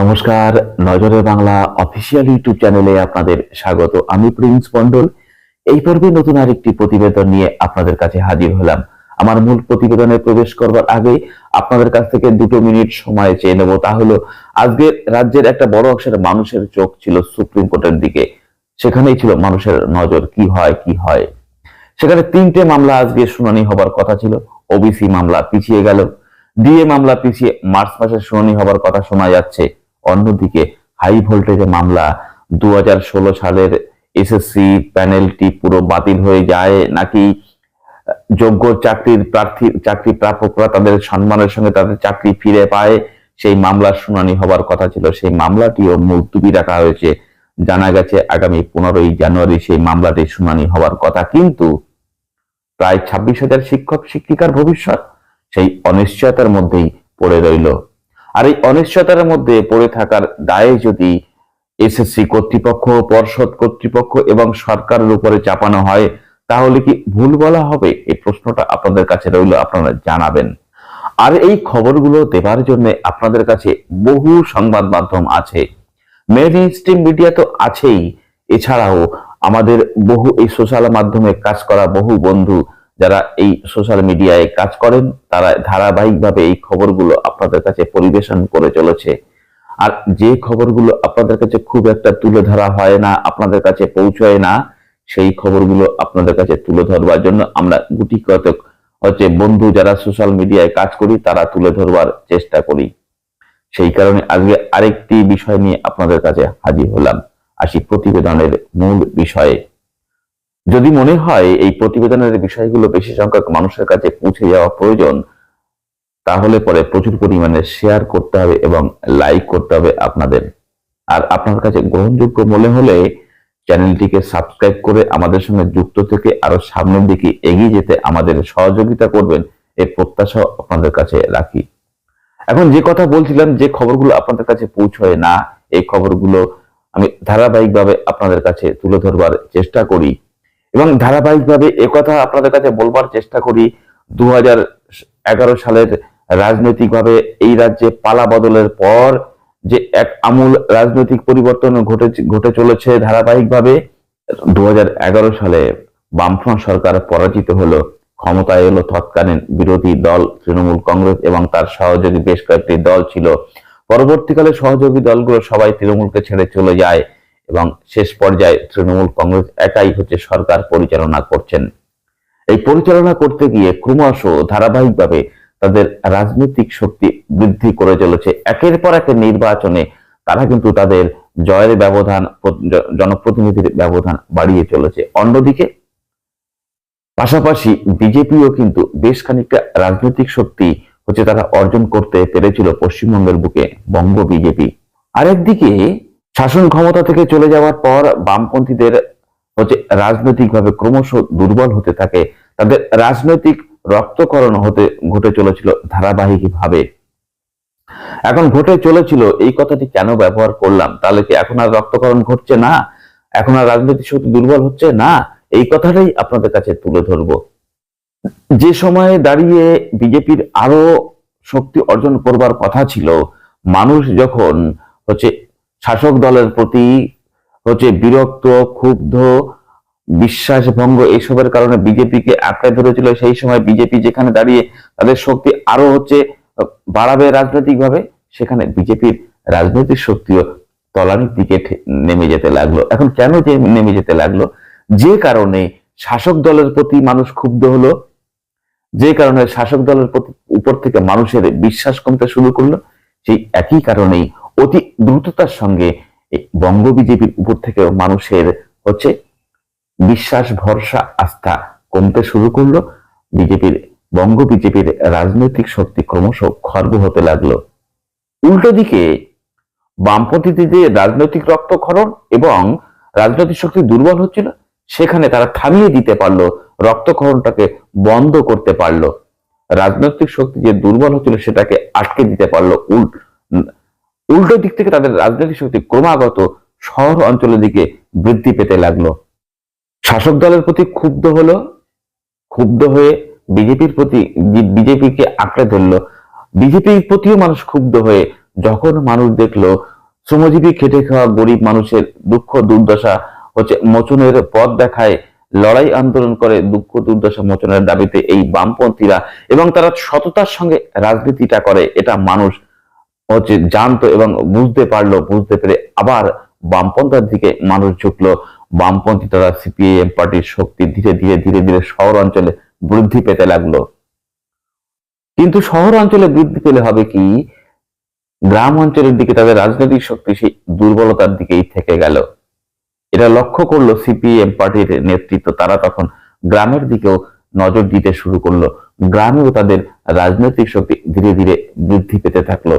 নমস্কার, নজরে Bangla official YouTube চ্যানেলে আপনাদের স্বাগত। আমি প্রিন্স মন্ডল এই পর্বে নতুন আরেকটি প্রতিবেদন নিয়ে আপনাদের কাছে হাজির হলাম। আমার মূল প্রতিবেদনে প্রবেশ করবার আগে আপনাদের কাছ থেকে দুটো মিনিট সময় চেয়ে নেব। তা হলো, আজকে রাজ্যের একটা বড় অংশের মানুষের চোখ ছিল সুপ্রিম কোর্টের দিকে। সেখানেই ছিল মানুষের নজর, কি হয় কি হয়। সেখানে তিনটে মামলা আজকে শুনানি হবার কথা ছিল। ওবিসি মামলা পিছিয়ে গেল। ডিএ মামলা পিছিয়ে মার্চ মাসে শুনানি হবার কথা শোনা যাচ্ছে। অন্যদিকে হাই ভোল্টেজে মামলা। দু সালের এসএসসি প্যানেলটি পুরো বাতিল হয়ে যায় নাকি, যোগ্য চাকরির প্রার্থী, চাকরি প্রাপকরা তাদের সম্মানের সঙ্গে তাদের চাকরি ফিরে পায়, সেই মামলার শুনানি হবার কথা ছিল। সেই মামলাটিও মুলতুবি রাখা হয়েছে। জানা গেছে আগামী পনেরোই জানুয়ারি সেই মামলাটির শুনানি হবার কথা। কিন্তু প্রায় ছাব্বিশ হাজার শিক্ষক শিক্ষিকার ভবিষ্যৎ সেই অনিশ্চয়তার মধ্যেই পড়ে রইল। আর এই অনিশ্চয়তার মধ্যে পড়ে থাকার দায়ে যদি এসএসসি কর্তৃপক্ষ, পর্ষদ কর্তৃপক্ষ এবং সরকারের উপরে চাপানো হয়, তাহলে কি ভুল বলা হবে? এই প্রশ্নটা আপনাদের কাছে রইল, আপনারা জানাবেন। আর এই খবরগুলো দেবার জন্য আপনাদের কাছে বহু সংবাদ মাধ্যম আছে। মেন স্ট্রিম মিডিয়া তো আছেই। এছাড়াও আমাদের বহু এই সোশ্যাল মাধ্যমে কাজ করা বহু বন্ধু যারা এই সোশ্যাল মিডিয়ায় কাজ করেন, তারা ধারাবাহিকভাবে এই খবরগুলো আপনাদের কাছে পরিবেশন করে চলেছে। আর যে খবরগুলো আপনাদের কাছে খুব একটা তুলে ধরা হয় না, আপনাদের কাছে পৌঁছয় না, সেই খবরগুলো আপনাদের কাছে তুলে ধরবার জন্য আমরা গুটি কতক হচ্ছে বন্ধু যারা সোশ্যাল মিডিয়ায় কাজ করি, তারা তুলে ধরবার চেষ্টা করি। সেই কারণে আজকে আরেকটি বিষয় নিয়ে আপনাদের কাছে হাজির হলাম। আসি প্রতিবেদনের মূল বিষয়ে। যদি মনে হয় এই প্রতিবেদনের বিষয়গুলো বেশি সংখ্যক মানুষের কাছে পৌঁছে যাওয়া প্রয়োজন, তাহলে পরে প্রচুর পরিমাণে শেয়ার করতে হবে এবং লাইক করতে হবে আপনাদের। আর আপনার কাছে গ্রহণযোগ্য মনে হলে চ্যানেলটিকে সাবস্ক্রাইব করে আমাদের সঙ্গে যুক্ত থেকে আরও সামনের দিকে এগিয়ে যেতে আমাদের সহযোগিতা করবেন এই প্রত্যাশা আপনাদের কাছে রাখি। এখন যে কথা বলছিলাম, যে খবরগুলো আপনাদের কাছে পৌঁছয় না, এই খবরগুলো আমি ধারাবাহিকভাবে আপনাদের কাছে তুলে ধরবার চেষ্টা করি। এবং ধারাবাহিকভাবে একথা আপনাদের কাছে বলবার চেষ্টা করি দু সালের রাজনৈতিকভারে এই রাজ্যে পালা বদলের পর যে এক আমূল রাজনৈতিক পরিবর্তন ঘটে ঘটে চলেছে ধারাবাহিকভাবে দু হাজার এগারো সালে বামফ্রন্ট সরকার পরাজিত হলো, ক্ষমতায় এলো তৎকালীন বিরোধী দল তৃণমূল কংগ্রেস এবং তার সহযোগী বেশ কয়েকটি দল ছিল। পরবর্তীকালে সহযোগী দলগুলো সবাই তৃণমূলকে ছেড়ে চলে যায়। এবং শেষ পর্যায়ে তৃণমূল কংগ্রেস একাই হচ্ছে সরকার পরিচালনা করছেন। এই পরিচালনা করতে গিয়ে ক্রমশ ধারাবাহিকভাবে তাদের রাজনৈতিক শক্তি বৃদ্ধি করে চলেছে। একের পর একের নির্বাচনে তারা কিন্তু তাদের জয়ের ব্যবধান, জনপ্রতিনিধির ব্যবধান বাড়িয়ে চলেছে। অন্যদিকে পাশাপাশি বিজেপিও কিন্তু বেশ খানিকটা রাজনৈতিক শক্তি হচ্ছে তারা অর্জন করতে পেরেছিল পশ্চিমবঙ্গের বুকে বঙ্গ বিজেপি। আরেকদিকে শাসন ক্ষমতা থেকে চলে যাওয়ার পর বামপন্থীদের হচ্ছে রাজনৈতিকভাবে ক্রমশ দুর্বল হতে থাকে। তাদের রাজনৈতিক রক্তকরণ হতে ঘটে চলেছিল ধারাবাহিকভাবে। এখন ঘটে চলেছিল, এই কথাটি কেন ব্যবহার করলাম? তাহলে কি এখন আর রক্তকরণ ঘটছে না? এখন আর রাজনৈতিক শক্তি দুর্বল হচ্ছে? না, এই কথাটাই আপনাদের কাছে তুলে ধরব। যে সময়ে দাঁড়িয়ে বিজেপির আরও শক্তি অর্জন করবার কথা ছিল, মানুষ যখন হচ্ছে শাসক দলের প্রতি হচ্ছে বিরক্ত, ক্ষুব্ধ বিশ্বাস ভঙ্গ এইসবের কারণে বিজেপিকে আঁকড়ে ধরেছিল। সেই সময় বিজেপি যেখানে দাঁড়িয়ে তাদের শক্তি আরও হচ্ছে বাড়াবে রাজনৈতিকভাবে, সেখানে বিজেপির রাজনৈতিক শক্তিও তলানির দিকে নেমে যেতে লাগল। এখন কেন যে নেমে যেতে লাগল? যে কারণে শাসক দলের প্রতি মানুষ ক্ষুব্ধ হলো, যে কারণে শাসক দলের প্রতি উপর থেকে মানুষের বিশ্বাস কমতে শুরু করল, সেই একই কারণেই অতি দ্রুততার সঙ্গে বঙ্গ বিজেপির উপর থেকে মানুষের হচ্ছে বিশ্বাস, ভরসা, আস্থা কমতে শুরু করল। বিজেপির বঙ্গ বিজেপির রাজনৈতিক শক্তি ক্রমশ খর্ব হতে লাগল। উল্টো দিকে, বামপন্থীদের রাজনৈতিক রক্তক্ষরণ এবং রাজনৈতিক শক্তি দুর্বল হচ্ছিল, সেখানে তারা থামিয়ে দিতে পারল, রক্তক্ষরণটাকে বন্ধ করতে পারল। রাজনৈতিক শক্তি যে দুর্বল হচ্ছিল, সেটাকে আটকে দিতে পারল উল্টো। দিক থেকে তাদের রাজনৈতিক শক্তি ক্রমাগত শহর অঞ্চলের দিকে বৃদ্ধি পেতে লাগল। শাসক দলের প্রতি ক্ষুব্ধ হলো, ক্ষুব্ধ হয়ে বিজেপির প্রতি বিজেপিকে আঁকড়ে ধরলো। বিজেপির প্রতিও মানুষ ক্ষুব্ধ হয়ে যখন মানুষ দেখল, শ্রমজীবী খেটে খাওয়া গরিব মানুষের দুঃখ দুর্দশা হচ্ছে মোচনের পথ দেখায়, লড়াই আন্দোলন করে দুঃখ দুর্দশা মোচনের দাবিতে এই বামপন্থীরা এবং তারা সততার সঙ্গে রাজনীতিটা করে, এটা মানুষ হচ্ছে জানতো এবং বুঝতে পারল, বুঝতে পেরে আবার বামপন্থার দিকে মানুষ ঝুঁকলো। বামপন্থী তথা সিপিআইএম পার্টির শক্তি ধীরে ধীরে ধীরে ধীরে শহর অঞ্চলে বৃদ্ধি পেতে লাগল। কিন্তু শহর অঞ্চলে বৃদ্ধি পেলে হবে কি? গ্রাম অঞ্চলের দিকে তাদের রাজনৈতিক শক্তি সেই দুর্বলতার দিকেই থেকে গেল। এটা লক্ষ্য করল সিপিএম পার্টির নেতৃত্ব। তারা তখন গ্রামের দিকেও নজর দিতে শুরু করল। গ্রামেও তাদের রাজনৈতিক শক্তি ধীরে ধীরে বৃদ্ধি পেতে থাকল।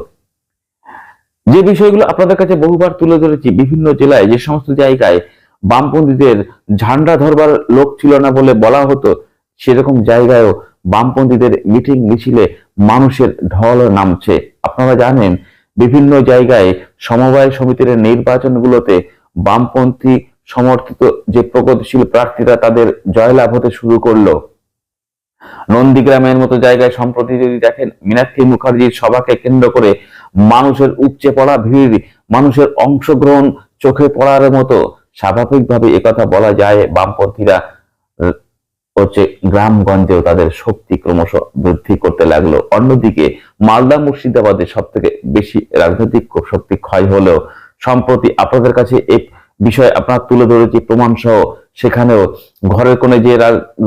যে বিষয়গুলো আপনাদের কাছে বহুবার তুলে ধরেছি বিভিন্ন জেলায়, যে সমস্ত জায়গায় বামপন্থীদের ঝান্ডা ধরবার লোক ছিল না বলে বলা হতো, সেরকম জায়গায়ও বামপন্থীদের মিটিং মিছিলে মানুষের ঢল নামছে। আপনারা জানেন, বিভিন্ন জায়গায় সমবায় সমিতির নির্বাচনগুলোতে বামপন্থী সমর্থিত যে প্রগতিশীল প্রার্থীরা তাদের জয়লাভ হতে শুরু করল। নন্দীগ্রামের মতো জায়গায় সম্প্রতি যদি দেখেন, মীনাক্ষী মুখার্জির সভাকে কেন্দ্র করে মানুষের উপচে পড়া ভিড়, মানুষের অংশগ্রহণ চোখে পড়ার মতো। স্বাভাবিকভাবে একথা বলা যায়, বামপন্থীরা হচ্ছে গ্রামগঞ্জেও তাদের শক্তি ক্রমশ বৃদ্ধি করতে লাগল। অন্যদিকে মালদা মুর্শিদাবাদে সব থেকে বেশি রাজনৈতিক শক্তি ক্ষয় হলেও সম্প্রতি আপনাদের কাছে এক বিষয় আপনার তুলে ধরেছি প্রমাণ সহ। সেখানেও ঘরের কোণে যে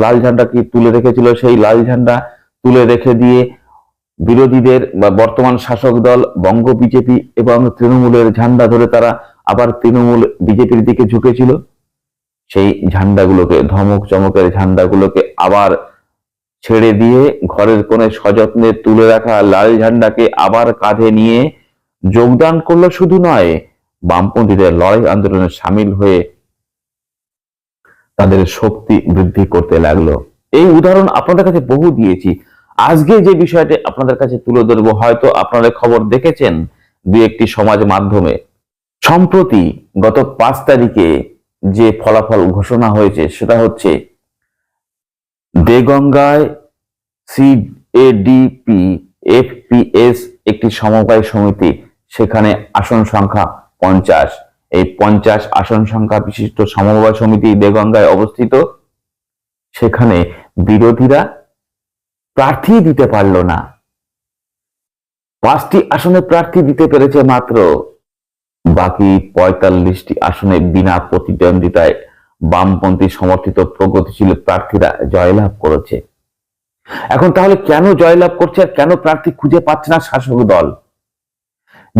লাল ঝান্ডা কি তুলে রেখেছিল, সেই লাল ঝান্ডা তুলে রেখে দিয়ে বিরোধীদের বা বর্তমান শাসক দল, বঙ্গ বিজেপি এবং তৃণমূলের ঝান্ডা ধরে তারা আবার তৃণমূল বিজেপির দিকে ঝুঁকেছিল। সেই ঝান্ডাগুলোকে, ধমক চমকের ঝান্ডাগুলোকে আবার ছেড়ে দিয়ে ঘরের কোণে সযত্নে তুলে রাখা লাল ঝান্ডাকে আবার কাঁধে নিয়ে যোগদান করল শুধু নয়, বামপন্থীদের লড়াই আন্দোলনে সামিল হয়ে তাদের শক্তি বৃদ্ধি করতে লাগল। এই উদাহরণ আপনাদের কাছে বহু দিয়েছি। আজকে যে বিষয়টি আপনাদের কাছে তুলে ধরবো, হয়তো আপনারা খবর দেখেছেন দু একটি সমাজ মাধ্যমে। সম্প্রতি গত পাঁচ তারিখে যে ফলাফল ঘোষণা হয়েছে, সেটা হচ্ছে দেগঙ্গায় সিএডিপি এফপিএস একটি সমবায় সমিতি, সেখানে আসন সংখ্যা পঞ্চাশ। এই পঞ্চাশ আসন সংখ্যা বিশিষ্ট সমবায় সমিতি দেগঙ্গায় অবস্থিত। সেখানে বিরোধীরা প্রার্থী দিতে পারল না। পাঁচটি আসনে প্রার্থী দিতে পেরেছে মাত্র। বাকি পঁয়তাল্লিশটি আসনে বিনা প্রতিদ্বন্দ্বিতায় বামপন্থী সমর্থিত প্রগতিশীল প্রার্থীরা জয়লাভ করেছে। এখন তাহলে কেন জয়লাভ করছে আর কেন প্রার্থী খুঁজে পাচ্ছে না শাসক দল?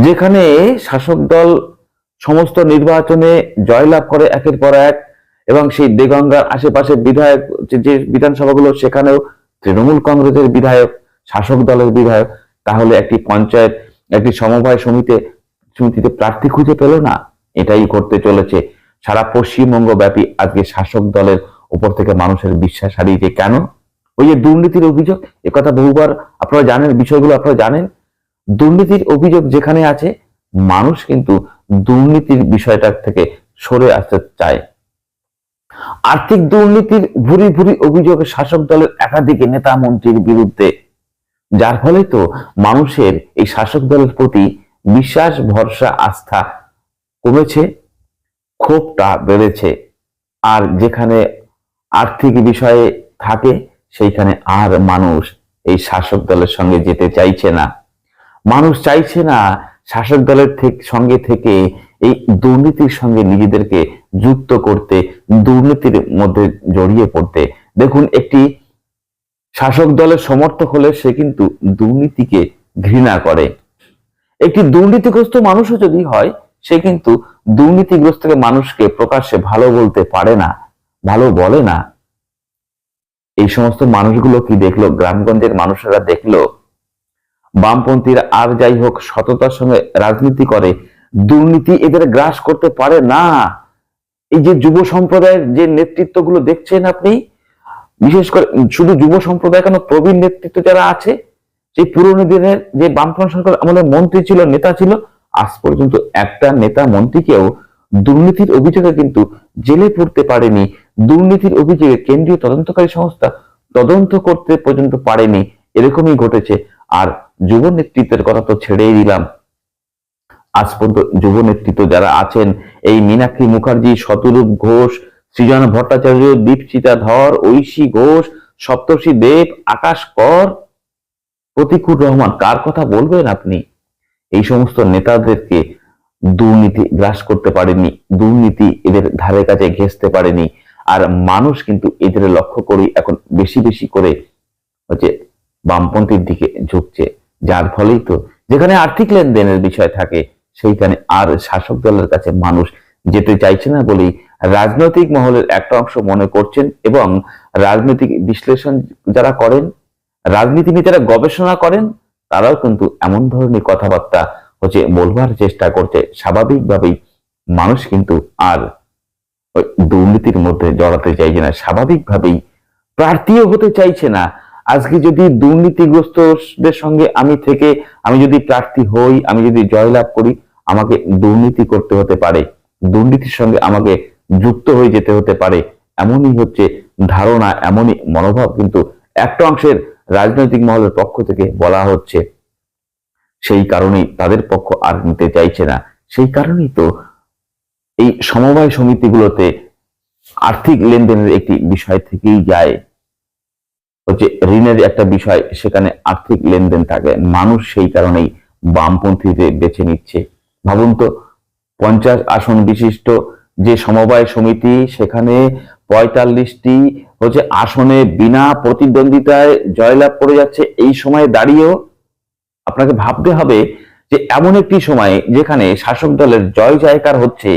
যেখানে শাসক দল সমস্ত নির্বাচনে জয়লাভ করে একের পর এক এবং সেই দেগঙ্গার আশেপাশে বিধায়ক যে- বিধানসভাগুলো, সেখানেও তৃণমূল কংগ্রেসের বিধায়ক, শাসক দলের বিধায়ক, তাহলে একটি পঞ্চায়েত, একটি সমবায় সমিতি, সমিতিতে প্রার্থী খুঁজে পেল না? এটাই করতে চলেছে। সারা পশ্চিমবঙ্গ ব্যাপী আজকে শাসক দলের উপর থেকে মানুষের বিশ্বাস হারিয়েছে কেন? ওই যে দুর্নীতির অভিযোগ একথা বহুবার আপনারা জানেন, বিষয়গুলো আপনারা জানেন। দুর্নীতির অভিযোগ যেখানে আছে, মানুষ কিন্তু দুর্নীতির বিষয়টার থেকে সরে আসতে চায়। আর্থিক দুর্নীতির ভুরি ভুরি অভিযোগ শাসক দলের একাধিক নেতা মন্ত্রীর বিরুদ্ধে। যার ফলে তো মানুষের এই শাসক দলের প্রতি বিশ্বাস ভরসা, আস্থা কমেছে, ক্ষোভটা বেড়েছে। আর যেখানে আর্থিক বিষয়ে থাকে, সেইখানে আর মানুষ এই শাসক দলের সঙ্গে যেতে চাইছে না। মানুষ চাইছে না শাসক দলের সঙ্গে থেকে এই দুর্নীতির সঙ্গে নিজেদেরকে যুক্ত করতে, দুর্নীতির মধ্যে জড়িয়ে পড়তে। দেখুন, একটি শাসক দলের সমর্থক হলে সে কিন্তু দুর্নীতিকে ঘৃণা করে। একটি দুর্নীতিগ্রস্ত মানুষও যদি হয়, সে কিন্তু দুর্নীতিগ্রস্তকে মানুষকে প্রকাশ্যে ভালো বলতে পারে না, ভালো বলে না। এই সমস্ত মানুষগুলো কি দেখল? গ্রামগঞ্জের মানুষেরা দেখল? বামপন্থীরা আর যাই হোক, সততার সঙ্গে রাজনীতি করে দুর্নীতি এদের গ্রাস করতে পারে না। এই যে যুব সম্প্রদায়ের যে নেতৃত্বগুলো দেখছেন আপনি, বিশেষ করে শুধু যুব সম্প্রদায় কেন, প্রবীণ নেতৃত্ব যারা আছে, সেই পুরনো দিনের যে বামফ্রন্ট সরকার আমাদের মন্ত্রী ছিল, নেতা ছিল, আজ পর্যন্ত একটা নেতা মন্ত্রীকেও দুর্নীতির অভিযোগে কিন্তু জেলে পড়তে পারেনি। দুর্নীতির অভিযোগে কেন্দ্রীয় তদন্তকারী সংস্থা তদন্ত করতে পর্যন্ত পারেনি। এরকমই ঘটেছে। আর যুব নেতৃত্বের কথা তো ছেড়েই দিলাম। আজ পর্যন্ত যুব নেতৃত্ব যারা আছেন, এই মীনাক্ষী মুখার্জি, শতরূপ ঘোষ, সৃজন ভট্টাচার্য, দীপচিতা ধর, ঐশী ঘোষ, সপ্তর্ষি দেব, আকাশ কর, প্রতিকুর রহমান, কার কথা বলবেন আপনি? এই সমস্ত নেতাদেরকে দুর্নীতি গ্রাস করতে পারেনি দুর্নীতি এদের ধারে কাছে ঘেঁচতে পারেনি, আর মানুষ কিন্তু এদের লক্ষ্য করেই এখন বেশি বেশি করে হচ্ছে বামপন্থীর দিকে ঝুঁকছে, যার ফলেই তো যেখানে আর্থিক লেনদেনের বিষয় থাকে সেইখানে আর শাসক দলের কাছে মানুষ যেতে চাইছে না বলেই রাজনৈতিক মহলের একটা অংশ মনে করছেন এবং রাজনৈতিক বিশ্লেষণ যারা করেন রাজনীতি নিয়ে যারা গবেষণা করেন, তারাও কিন্তু এমন ধরনের কথাবার্তা হচ্ছে বলবার চেষ্টা করছে। স্বাভাবিকভাবেই মানুষ কিন্তু আর দুর্নীতির মধ্যে জড়াতে চাইছে না। স্বাভাবিকভাবেই প্রার্থীও হতে চাইছে না। আজকে যদি দুর্নীতিগ্রস্তদের সঙ্গে আমি থেকে আমি যদি প্রার্থী হই, আমি যদি জয়লাভ করি, আমাকে দুর্নীতি করতে হতে পারে। দুর্নীতির সঙ্গে আমাকে যুক্ত হয়ে যেতে হতে পারে। এমনই হচ্ছে ধারণা, এমনই মনোভাব কিন্তু একটা অংশের রাজনৈতিক মহলের পক্ষ থেকে বলা হচ্ছে। সেই কারণেই তাদের পক্ষ আর নিতে চাইছে না। সেই কারণেই তো এই সমবায় সমিতিগুলোতে আর্থিক লেনদেনের একটি বিষয় থেকেই যায়। হচ্ছে ঋণের একটা বিষয়, সেখানে আর্থিক লেনদেন থাকে। মানুষ সেই কারণেই বামপন্থীতে বেছে নিচ্ছে। ভাবুন তো, পঞ্চাশ আসন বিশিষ্ট যে সমবায় সমিতি, সেখানে পঁয়তাল্লিশটি হচ্ছে আসনে বিনা প্রতিদ্বন্দ্বিতায় জয়লাভ করে যাচ্ছে। এই সময়ে দাঁড়িয়েও আপনাকে ভাবতে হবে যে এমন একটি সময় যেখানে শাসক দলের জয় জয়কার হচ্ছে,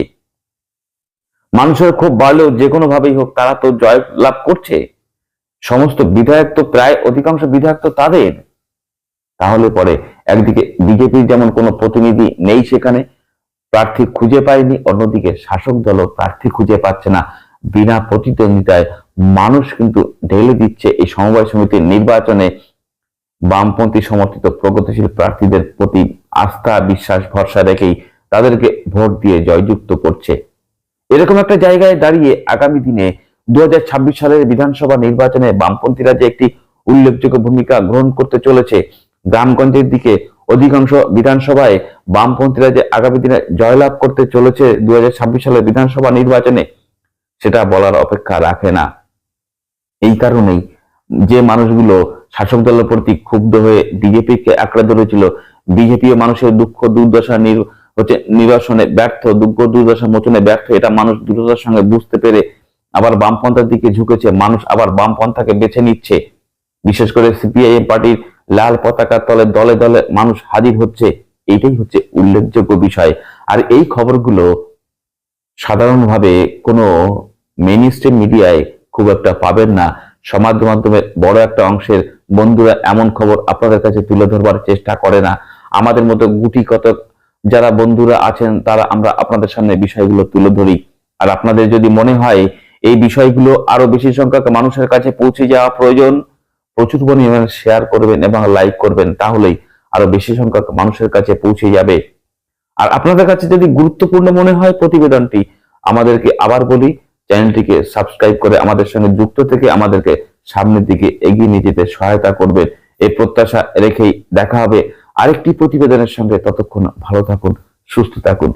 মানুষের খুব বাড়লেও যে কোনো ভাবেই হোক তারা তো জয় লাভ করছে। সমস্ত বিধায়ক তো প্রায় অধিকাংশ বিধায়ক তো তাদের। তাহলে পরে একদিকে বিজেপির যেমন কোনো প্রতিনিধি নেই সেখানে, প্রার্থী খুঁজে পায়নি, অন্যদিকে শাসক দলও প্রার্থী খুঁজে পাচ্ছে না। বিনা প্রতিদ্বন্দ্বিতায় মানুষ কিন্তু ঢেলে দিচ্ছে এই সমবায় সমিতির নির্বাচনে। বামপন্থী সমর্থিত প্রগতিশীল প্রার্থীদের প্রতি আস্থা, বিশ্বাস, ভরসা রেখেই তাদেরকে ভোট দিয়ে জয়যুক্ত করছে। এরকম একটা জায়গায় দাঁড়িয়ে আগামী দিনে দুই হাজার ছাব্বিশ সালের বিধানসভা নির্বাচনে বামপন্থীরা যে একটি উল্লেখযোগ্য ভূমিকা গ্রহণ করতে চলেছে, গ্রামগঞ্জের দিকে অধিকাংশ বিধানসভায় বামপন্থীরা যে আগামী দিনে জয়লাভ করতে চলেছে দুই হাজার ছাব্বিশ সালের বিধানসভা নির্বাচনে, সেটা বলার অপেক্ষা রাখে না। এই কারণেই যে মানুষগুলো শাসক দলের প্রতি ক্ষুব্ধ হয়ে বিজেপিকে আঁকড়ে ধরেছিল, বিজেপি মানুষের দুঃখ দুর্দশা নির হচ্ছে নিরসনে ব্যর্থ, দুঃখ দুর্দশা মোচনে ব্যর্থ, এটা মানুষ দ্রুততার সঙ্গে বুঝতে পেরে আবার বামপন্থার দিকে ঝুঁকেছে, মানুষ আবার বামপন্থাকে বেছে নিচ্ছে। বিশেষ করে সিপিআইএম পার্টির লাল পতাকার তলে দলে দলে মানুষ হাজির হচ্ছে, এটাই হচ্ছে উল্লেখযোগ্য বিষয়। আর এই খবরগুলো সাধারণভাবে কোনো মেইন স্ট্রিম মিডিয়ায় খুব একটা পাবেন না। সমাজ মাধ্যমের বড় একটা অংশের বন্ধুরা এমন খবর আপনাদের কাছে তুলে ধরবার চেষ্টা করে না। আমাদের মতো গুটি কত যারা বন্ধুরা আছেন, তারা আমরা আপনাদের সামনে বিষয়গুলো তুলে ধরি। আর আপনাদের যদি মনে হয় এই বিষয়গুলো আরও বেশি সংখ্যক মানুষের কাছে পৌঁছে যাওয়া প্রয়োজন। প্রচুর পরিমাণে শেয়ার করবেন এবং লাইক করবেন, তাহলেই আরও বেশি সংখ্যক মানুষের কাছে পৌঁছে যাবে। আর আপনাদের কাছে যদি গুরুত্বপূর্ণ মনে হয় প্রতিবেদনটি, আমাদেরকে আবার বলি, চ্যানেলটিকে সাবস্ক্রাইব করে আমাদের সঙ্গে যুক্ত থেকে আমাদেরকে সামনের দিকে এগিয়ে নিয়ে যেতে সহায়তা করবেন। এই প্রত্যাশা রেখেই দেখা হবে আরেকটি প্রতিবেদনের সঙ্গে। ততক্ষণ ভালো থাকুন, সুস্থ থাকুন।